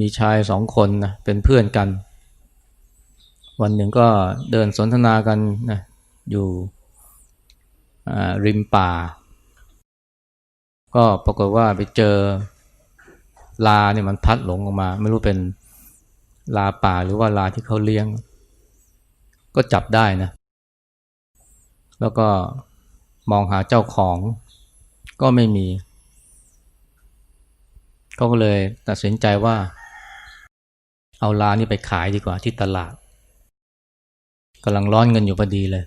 มีชายสองคนนะเป็นเพื่อนกัน วันหนึ่งก็เดินสนทนากันนะอยู่ริมป่า ก็ปรากฏว่าไปเจอลาเนี่ยมันพัดหลงออกมา ไม่รู้เป็นลาป่าหรือว่าลาที่เขาเลี้ยง ก็จับได้นะ แล้วก็มองหาเจ้าของก็ไม่มี ก็เลยตัดสินใจว่า เอาลานี่ไปขายดีกว่าที่ตลาดกำลังร้อนเงินอยู่พอดีเลย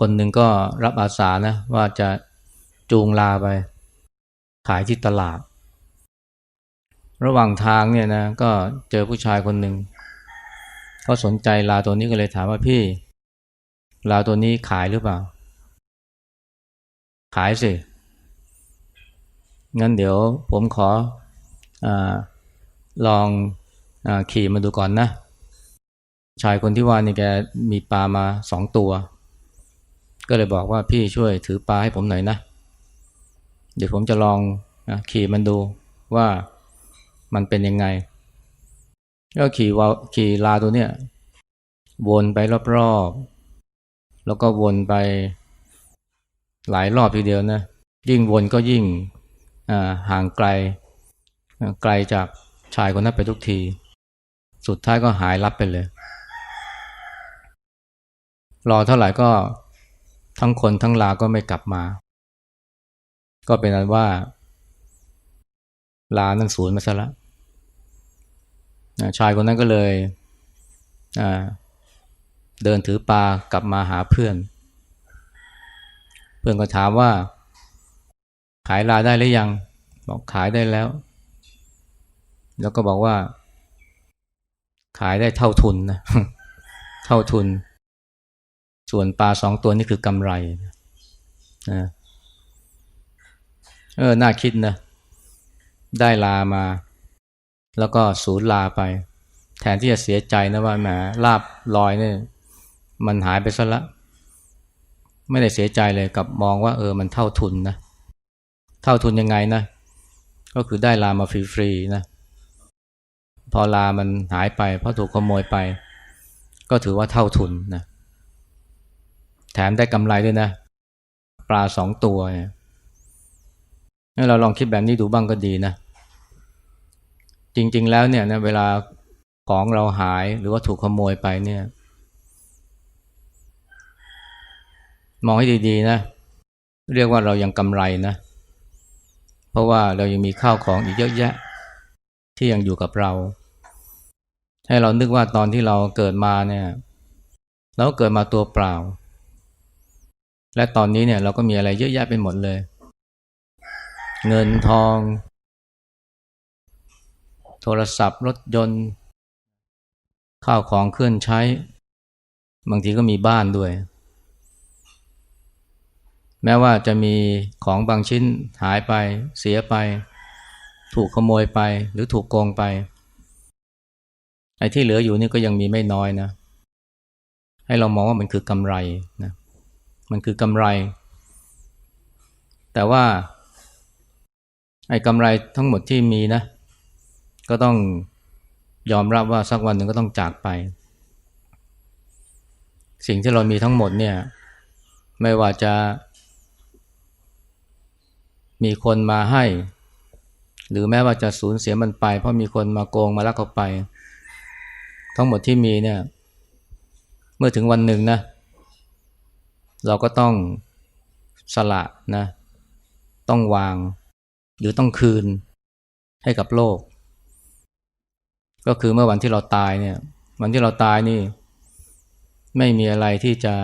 คนหนึ่งก็รับอาสานะ ว่าจะจูงลาไป ขายที่ตลาด ระหว่างทางเนี่ยนะ ก็เจอผู้ชายคนหนึ่งเขาสนใจลาตัวนี้ก็เลยถามว่าพี่ ลาตัวนี้ขายหรือเปล่า ขายสิ งั้นเดี๋ยวผมขออลองอขี่มาดูก่อนนะ ชายคนที่ว่านี่แกมีปลามาสองตัว ก็เลยบอกว่าพี่ช่วยถือปลาให้ผมหน่อยนะ เดี๋ยวผมจะลองนะขี่มันดูว่ามันเป็นยังไง ก็ขี่วาขี่ลาตัวเนี้ยวนไปรอบๆ แล้วก็วนไปหลายรอบทีเดียวนะ ยิ่งวนก็ยิ่ง ห่างไกล ไกลจากชายคนนั้นไปทุกที สุดท้ายก็หายลับไปเลย รอเท่าไหร่ก็ทั้งคนทั้งลาก็ไม่กลับมา ก็เป็นอันว่า ลานั่นสูญมาซะละชายคนนั้นก็เลยเดินถือปลากลับมาหาเพื่อน เพื่อนก็ถามว่า ขายลาได้หรือยัง บอกขายได้แล้ว แล้วก็บอกว่า ขายได้เท่าทุนนะเท่าทุน ส่วนปลาสองตัวนี่คือกำไรนะเออน่าคิดนะ ได้ลามา แล้วก็สูญลาไป แทนที่จะเสียใจนะว่าแหมลาบลอยเนี่ยมันหายไปซะละ ไม่ได้เสียใจเลยกับมองว่า เออมันเท่าทุนนะ เท่าทุนยังไงนะ ก็คือได้ลามาฟรีๆนะ พอลามันหายไป เพราะถูกขโมยไป ก็ถือว่าเท่าทุนนะ แถมได้กำไรด้วยนะ ปลาสองตัวเนี่ยงั้นเราลองคิดแบบนี้ดูบ้างก็ดีนะ จริงๆแล้วเนี่ยนะเวลาของเราหายหรือว่าถูกขโมยไปเนี่ยมองให้ดีๆนะ เรียกว่าเรายังกำไรนะเราะว่าเรายังมีข้าวของอีกเยอะแยะ ที่ยังอยู่กับเรา ให้เรานึกว่าตอนที่เราเกิดมาเนี่ย เราเกิดมาตัวเปล่า และตอนนี้เนี่ยเราก็มีอะไรเยอะแยะไปหมดเลย เงินทอง โทรศัพท์ รถยนต์ ข้าวของเครื่องใช้ บางทีก็มีบ้านด้วย แม้ว่าจะมีของบางชิ้นหายไป เสียไป ถูกขโมยไป หรือถูกโกงไป ไอ้ที่เหลืออยู่นี่ก็ยังมีไม่น้อยนะ ให้เรามองว่ามันคือกำไรนะ มันคือกำไร แต่ว่า ไอ้กำไรทั้งหมดที่มีนะ ก็ต้องยอมรับว่าสักวันหนึ่งก็ต้องจากไป สิ่งที่เรามีทั้งหมดเนี่ย ไม่ว่าจะ มีคนมาให้ หรือแม้ว่าจะสูญเสียมันไป เพราะมีคนมาโกงมาลักเอาไป ทั้งหมดที่มีเนี่ย เมื่อถึงวันหนึ่งนะ เราก็ต้องสละนะ ต้องวาง หรือต้องคืนให้กับโลก ก็คือเมื่อวันที่เราตายเนี่ย วันที่เราตายนี่ ไม่มีอะไรที่จะ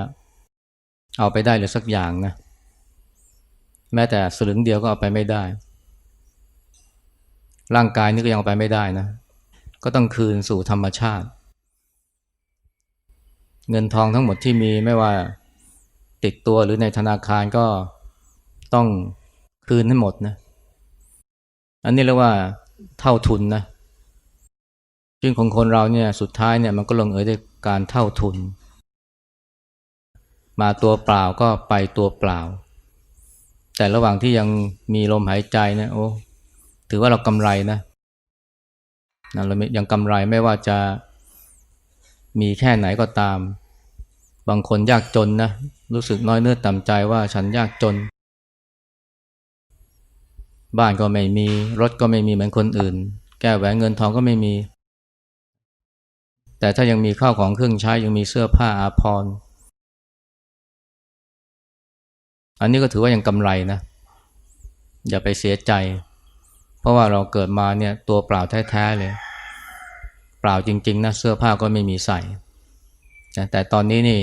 เอาไปได้เลยสักอย่างนะ แม้แต่สลึงเดียวก็เอาไปไม่ได้ ร่างกายนี่ก็ยังเอาไปไม่ได้นะ ก็ต้องคืนสู่ธรรมชาติ เงินทองทั้งหมดที่มีไม่ว่าติดตัวหรือในธนาคารก็ต้องคืนให้หมดนะ อันนี้เรียกว่าเท่าทุนนะชีวิตของคนเราเนี่ยสุดท้ายเนี่ยมันก็ลงเอยด้วยการเท่าทุน มาตัวเปล่าก็ไปตัวเปล่า แต่ระหว่างที่ยังมีลมหายใจนะโอ้ถือว่าเรากำไรนะนะเรายังกำไรไม่ว่าจะมีแค่ไหนก็ตาม บางคนยากจนนะรู้สึกน้อยเนื้อต่ำใจว่าฉันยากจน บ้านก็ไม่มีรถก็ไม่มีเหมือนคนอื่น แก้แหวนเงินทองก็ไม่มี แต่ถ้ายังมีข้าวของเครื่องใช้ยังมีเสื้อผ้าอาภรณ์ อันนี้ก็ถือว่ายังกำไรนะ อย่าไปเสียใจ เพราะว่าเราเกิดมาเนี่ยตัวเปล่าแท้ๆเลย เปล่าจริง ๆนะเสื้อผ้าก็ไม่มีใส่แต่ตอนนี้นี่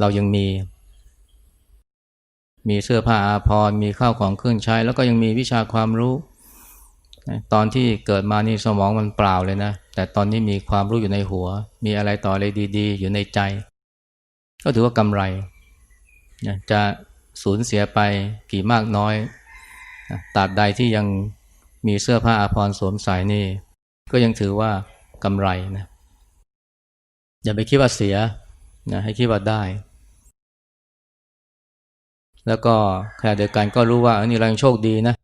เรายังมี มีเสื้อผ้าอาภรณ์มีข้าวของเครื่องใช้ แล้วก็ยังมีวิชาความรู้ ตอนที่เกิดมานี่สมองมันเปล่าเลยนะ แต่ตอนนี้มีความรู้อยู่ในหัว มีอะไรต่ออะไรดี ๆ อยู่ในใจ ก็ถือว่ากำไรจะ สูญเสียไปกี่มากน้อยตราบใดที่ยังมีเสื้อผ้าอาภรณ์สวมใส่นี่ ก็ยังถือว่ากำไรนะอย่าไปคิดว่าเสียนะให้คิดว่าได้ แล้วก็ขณะเดียวกันก็รู้ว่าอันนี้เรายังโชคดีนะ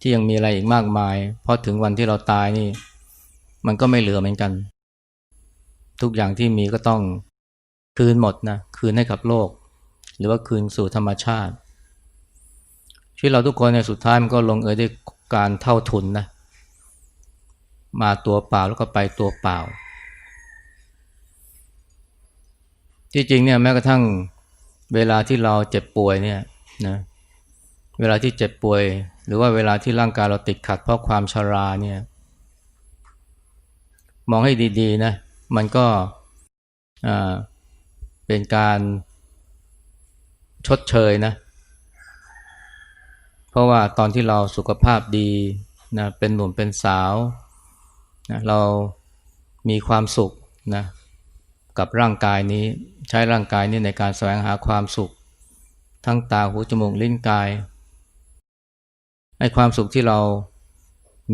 ที่ยังมีอะไรอีกมากมาย เพราะถึงวันที่เราตายนี่ มันก็ไม่เหลือเหมือนกัน ทุกอย่างที่มีก็ต้องคืนหมดนะ คืนให้กับโลก หรือว่าคืนสู่ธรรมชาติ ชีวิตเราทุกคนในยสุดท้ายมันก็ลงเอยด้วยการเท่าทุนนะมาตัวเปล่าแล้วก็ไปตัวเปล่า ที่จริงเนี่ยแม้กระทั่งเวลาที่เราเจ็บป่วยเนี่ยนะเวลาที่เจ็บป่วย หรือว่าเวลาที่ร่างกายเราติดขัดเพราะความชาราเนี่ยมองให้ดีๆนะมันก็เป็นการ ชดเชยนะ เพราะว่าตอนที่เราสุขภาพดีนะเป็นหนุ่มเป็นสาวนะเรามีความสุขนะกับร่างกายนี้ใช้ร่างกายนี้ในการแสวงหาความสุข ทั้งตาหูจมูกลิ้นกายไอ้ความสุขที่เรา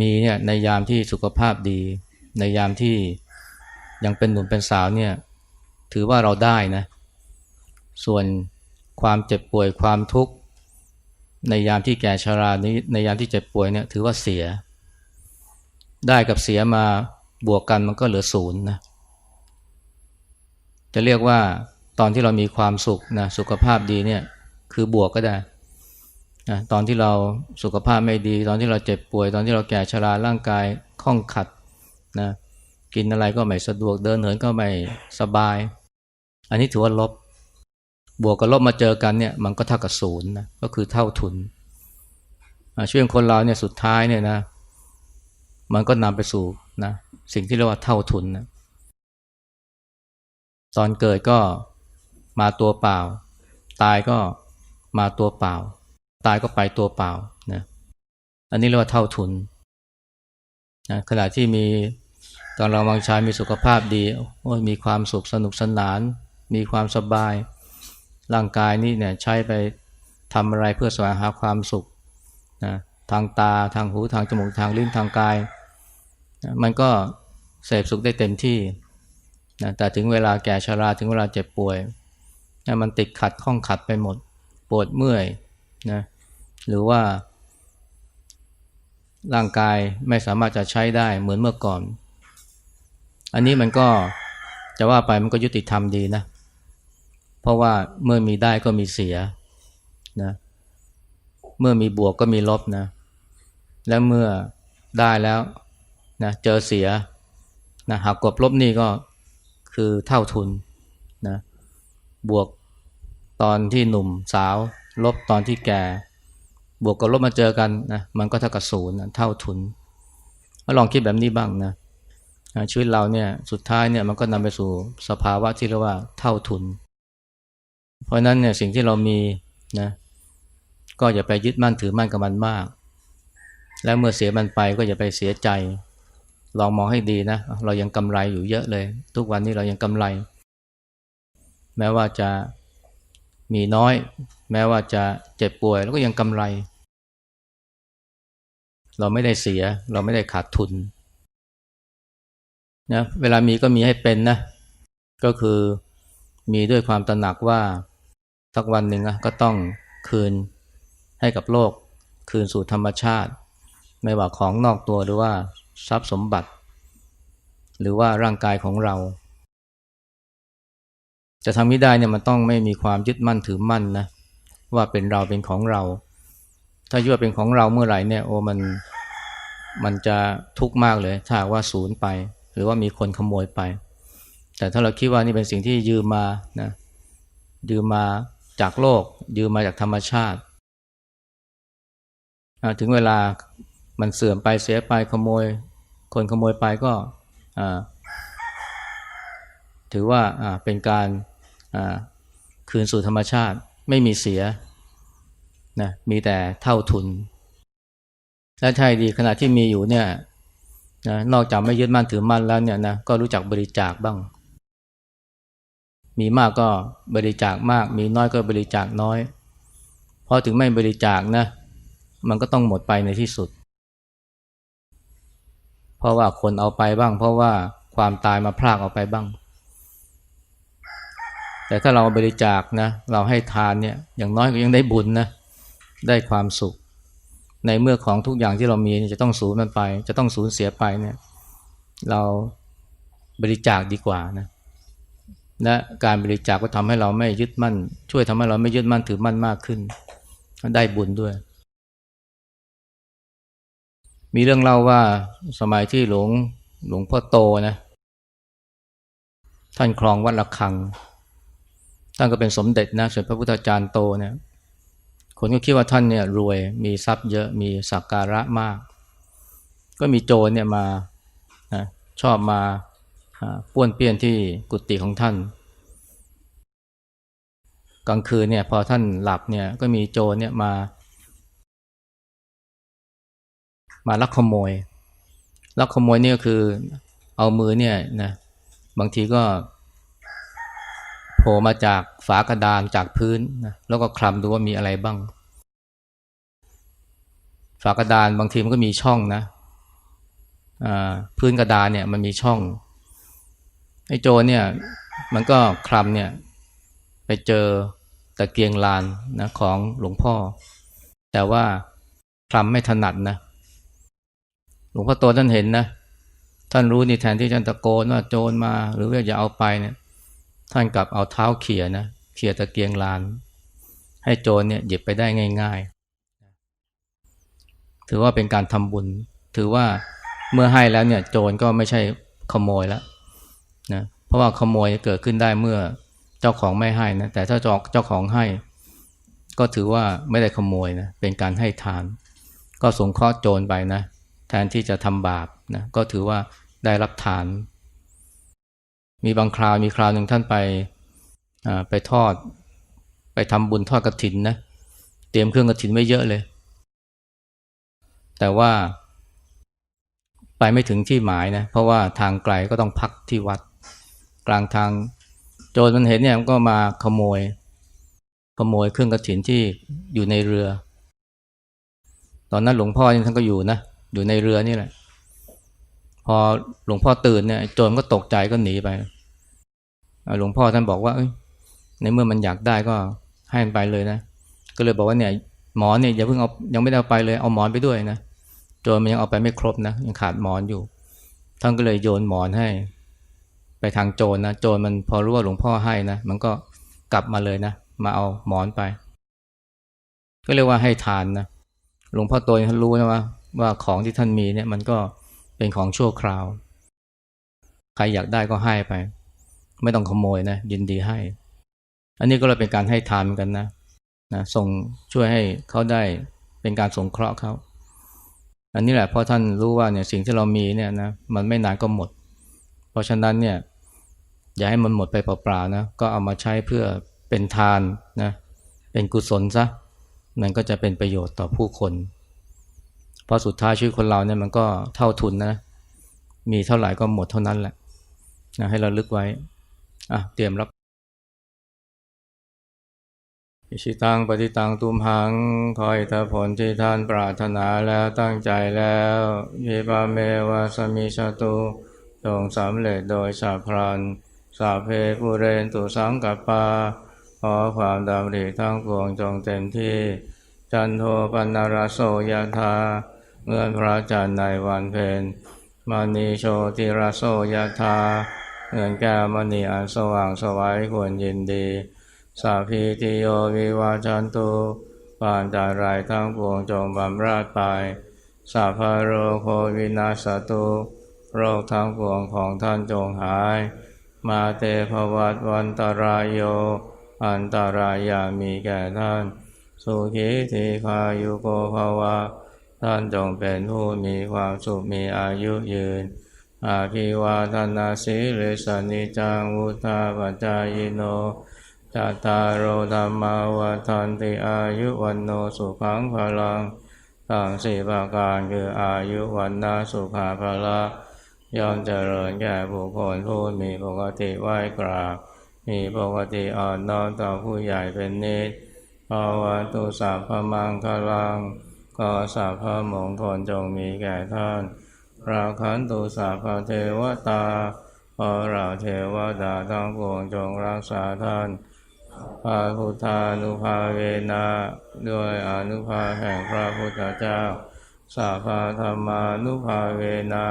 มีเนี่ยในยามที่สุขภาพดี ในยามที่ยังเป็นหนุ่มเป็นสาวเนี่ยถือว่าเราได้นะ ส่วน ความเจ็บป่วยความทุกข์ ในยามที่แก่ชารานี้ในยามที่เจ็บป่วยเนี่ยถือว่าเสีย ได้กับเสียมาบวกกันมันก็เหลือศูนย์นะจะเรียกว่าตอนที่เรามีความสุขนะสุขภาพดีเนี่ยคือบวกก็ได้นะตอนที่เราสุขภาพไม่ดี ตอนที่เราเจ็บป่วย ตอนที่เราแก่ชราร่างกายข้องขัดนะกินอะไรก็ไม่สะดวกเดินเหินก็ไม่สบาย อันนี้ถือว่าลบ บวกกับลบมาเจอกันเนี่ยมันก็เท่ากับศูนย์นะก็คือเท่าทุนช่วยคนเราเนี่ยสุดท้ายเนี่ยนะ มันก็นำไปสู่นะสิ่งที่เรียกว่าเท่าทุนนะตอนเกิดก็มาตัวเปล่า ตายก็มาตัวเปล่า ตายก็ไปตัวเปล่านะอันนี้เรียกว่าเท่าทุนนะขณะที่มีกำลังวังชายมีสุขภาพดีโอ้ยมีความสุขสนุกสนาน มีความสบาย ร่างกายนี่เนี่ยใช้ไปทำอะไรเพื่อแสวงหาความสุขนะทางตาทางหูทางจมูกทางลิ้นทางกายนะมันก็เสพสุขได้เต็มที่นะแต่ถึงเวลาแก่ชราถึงเวลาเจ็บป่วยนะมันติดขัดข้องขัดไปหมด ปวดเมื่อยนะหรือว่า ร่างกายไม่สามารถจะใช้ได้เหมือนเมื่อก่อน อันนี้มันก็จะว่าไปมันก็ยุติธรรมดีนะเพราะว่าเมื่อมีได้ก็มีเสียนะเมื่อมีบวกก็มีลบนะ และเมื่อได้แล้วนะเจอเสียนะหากกบลบนี่ก็คือเท่าทุนนะบวกตอนที่หนุ่มสาว ลบตอนที่แก่ บวกกับลบมาเจอกันนะมันก็เท่ากับศูนย์เท่าทุนลองคิดแบบนี้บ้างนะชีวิตเราเนี่ยสุดท้ายเนี่ยมันก็นำไปสู่สภาวะที่เรียกว่าเท่าทุน เพราะนั้นเนี่ยสิ่งที่เรามีนะก็อย่าไปยึดมั่นถือมั่นกับมันมาก และเมื่อเสียมันไปก็อย่าไปเสียใจ ลองมองให้ดีนะ เรายังกำไรอยู่เยอะเลย ทุกวันนี้เรายังกำไร แม้ว่าจะมีน้อย แม้ว่าจะเจ็บป่วยแล้วก็ยังกำไร เราไม่ได้เสีย เราไม่ได้ขาดทุนนะเวลามีก็มีให้เป็นนะ ก็คือมีด้วยความตระหนักว่า สักวันหนึ่งก็ต้องคืนให้กับโลก คืนสู่ธรรมชาติ ไม่ว่าของนอกตัวหรือว่าทรัพย์สมบัติ หรือว่าร่างกายของเรา จะทำนี้ได้เนี่ยมันต้องไม่มีความยึดมั่นถือมั่นนะว่าเป็นเราเป็นของเรา ถ้ายึดว่าเป็นของเราเมื่อไหร่เนี่ยโอ้มันมันจะทุกข์มากเลยถ้าว่าศูนย์ไป หรือว่ามีคนขโมยไป แต่ถ้าเราคิดว่านี่เป็นสิ่งที่ยืมมานะยืมมา จากโลก ยืมมาจากธรรมชาติ ถึงเวลามันเสื่อมไปเสียไปขโมย คนขโมยไปก็ถือว่าเป็นการคืนสู่ธรรมชาติไม่มีเสียนะมีแต่เท่าทุน และใช่ดีขณะที่มีอยู่เนี่ยนะนอกจากไม่ยึดมั่นถือมั่นแล้วเนี่ยนะก็รู้จักบริจาคบ้าง มีมากก็บริจาคมาก มีน้อยก็บริจาคน้อย เพราะถึงไม่บริจาคนะ มันก็ต้องหมดไปในที่สุด เพราะว่าคนเอาไปบ้าง เพราะว่าความตายมาพรากเอาไปบ้าง แต่ถ้าเราบริจาคนะ เราให้ทานเนี่ย อย่างน้อยก็ยังได้บุญนะ ได้ความสุข ในเมื่อของทุกอย่างที่เรามีจะต้องสูญมันไป จะต้องสูญเสียไปเนี่ย เราบริจาคดีกว่านะ และการบริจาคก็ทำให้เราไม่ยึดมั่น ช่วยทำให้เราไม่ยึดมั่นถือมั่นมากขึ้น ได้บุญด้วย มีเรื่องเล่าว่าสมัยที่หลวงหลวงพ่อโตนะ ท่านครองวัดระฆัง ท่านก็เป็นสมเด็จนะส่วนพระพุทธจารย์โตเนี่ยคนก็คิดว่าท่านเนี่ยรวยมีทรัพย์เยอะมีสักการะมาก ก็มีโจรเนี่ยมานะชอบมา ป้วนเปี้ยนที่กุฏิของท่าน กลางคืนเนี่ยพอท่านหลับเนี่ยก็มีโจรเนี่ยมา มาลักขโมย ลักขโมยเนี่ก็คือเอามือเนี่ยนะบางทีก็โผล่มาจากฝากระดานจากพื้นนะแล้วก็คลำดูว่ามีอะไรบ้าง ฝากระดานบางทีมันก็มีช่องนะพื้นกระดานเนี่ยมันมีช่อง ไอ้โจเนี่ยมันก็คลำเนี่ยไปเจอตะเกียงลานนะของหลวงพ่อ แต่ว่าคลำไม่ถนัดนะ หลวงพ่อโตท่านเห็นนะ ท่านรู้นี่แทนที่จะตะโกนว่าโจรมา หรือว่าอย่าเอาไปเนี่ย ท่านกลับเอาเท้าเขี่ยนะเขี่ยตะเกียงลาน ให้โจรเนี่ยหยิบไปได้ง่าย ๆ ถือว่าเป็นการทำบุญ ถือว่าเมื่อให้แล้วเนี่ย โจรก็ไม่ใช่ขโมยแล้ว นะเพราะว่าขโมยเกิดขึ้นได้เมื่อเจ้าของไม่ให้นะแต่ถ้าเจ้าของให้ ก็ถือว่าไม่ได้ขโมยนะเป็นการให้ทาน ก็สงเคราะห์โจรไปนะ แทนที่จะทำบาปนะก็ถือว่าได้รับทาน มีบางคราวมีคราวหนึ่งท่านไปไปทอด ไปทำบุญทอดกระถินนะเตรียมเครื่องกระถินไว้เยอะเลย แต่ว่าไปไม่ถึงที่หมายนะ เพราะว่าทางไกลก็ต้องพักที่วัด ลางทาง โจรมันเห็นเนี่ยมันก็มาขโมย ขโมยเครื่องกระถินที่อยู่ในเรือ ตอนนั้นหลวงพ่อท่านก็อยู่นะ อยู่ในเรือนี่แหละ พอหลวงพ่อตื่นเนี่ยโจรก็ตกใจก็หนีไปหลวงพ่อท่านบอกว่าในเมื่อมันอยากได้ก็ให้มันไปเลยนะ ก็เลยบอกว่าเนี่ยหมอนเนี่ยอย่าเพิ่งเอายังไม่ได้เอาไปเลยเอาหมอนไปด้วยนะโจรมันยังเอาไปไม่ครบนะยังขาดหมอนอยู่ท่านก็เลยโยนหมอนให้ ไปทางโจรนะโจรมันพอรู้ว่าหลวงพ่อให้นะ มันก็กลับมาเลยนะ มาเอาหมอนไป ก็เรียกว่าให้ทานนะหลวงพ่อโตท่านรู้นะว่าว่าของที่ท่านมีเนี่ยมันก็เป็นของชั่วคราว ใครอยากได้ก็ให้ไป ไม่ต้องขโมยนะยินดีให้ อันนี้ก็เลยเป็นการให้ทานกันนะนะส่งช่วยให้เขาได้เป็นการสงเคราะห์เขาอันนี้แหละเพราะท่านรู้ว่าเนี่ยสิ่งที่เรามีเนี่ยนะมันไม่นานก็หมด เพราะฉะนั้นเนี่ย อย่าให้มันหมดไปเปล่าๆนะก็เอามาใช้เพื่อเป็นทานนะเป็นกุศลซะมันก็จะเป็นประโยชน์ต่อผู้คน เพราะสุดท้ายชีวิตคนเราเนี่ยมันก็เท่าทุนนะ มีเท่าไหร่ก็หมดเท่านั้นแหละนะให้เราลึกไว้อะเตรียมรับอิชิตังปฏิตังตุมหัง คอยถ้าผลที่ท่านปรารถนาแล้วตั้งใจแล้วยิบาเมวาสมิชาตุจงสำเร็จโดยสาพรัน สาเพปุเรนตุสังกัปปาขอความดำริทั้งปวงจงเต็มที่ จันโทปันนารโสยธาเหมื่อนพระจันทร์ในวันเพ็ญมณีโชติราโสยธาเหมือนแก้วมณีอันสว่างสวัยควรยินดี สาพีติโยวิวาจันตุปานตารายทั้งปวงจงบำราดไปสัพพะโรโควินาสตุ โรคทั้งปวงของท่านจงหาย มาเตภวัตวันตรายโย อันตรายามีแก่ท่าน สุขีทีคายุโกภวะ ท่านจงเป็นผู้มีความสุขมีอายุยืน อาภิวาทนาสีริสนิจังวุธาปัจจายโนจัตตารโอธรรมาวัฏันติอายุวันโนสุขังพลังทั้งสี่ประการคืออายุวันนาสุขาพละ ย่อมเจริญแก่บุคคลผู้มีปกติไหว้กราบ มีปกติอ่อนน้อมต่อผู้ใหญ่เป็นนิดภาวะตุสัพพมังคลังก็สัพพมงคลจงมีแก่ท่าน ราคันตุสัพพเทวตาขอเราเทวดาทั้งปวงจงรักษาท่านพระพุทธานุภาเวนะด้วยอนุภาแห่งพระพุทธเจ้า สาภาธรรมานุภาเวนะ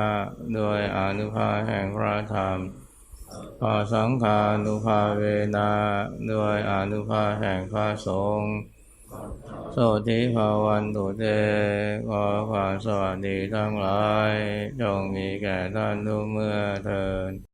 ด้วยอนุภาแห่งพระธรรมพระสังฆานุภาเวนะด้วยอนุภาแห่งพระสงฆ์โสติภาวันตุเตขอความสวัสดีทั้งหลาย จงมีแก่ท่านทุกเมื่อเทิน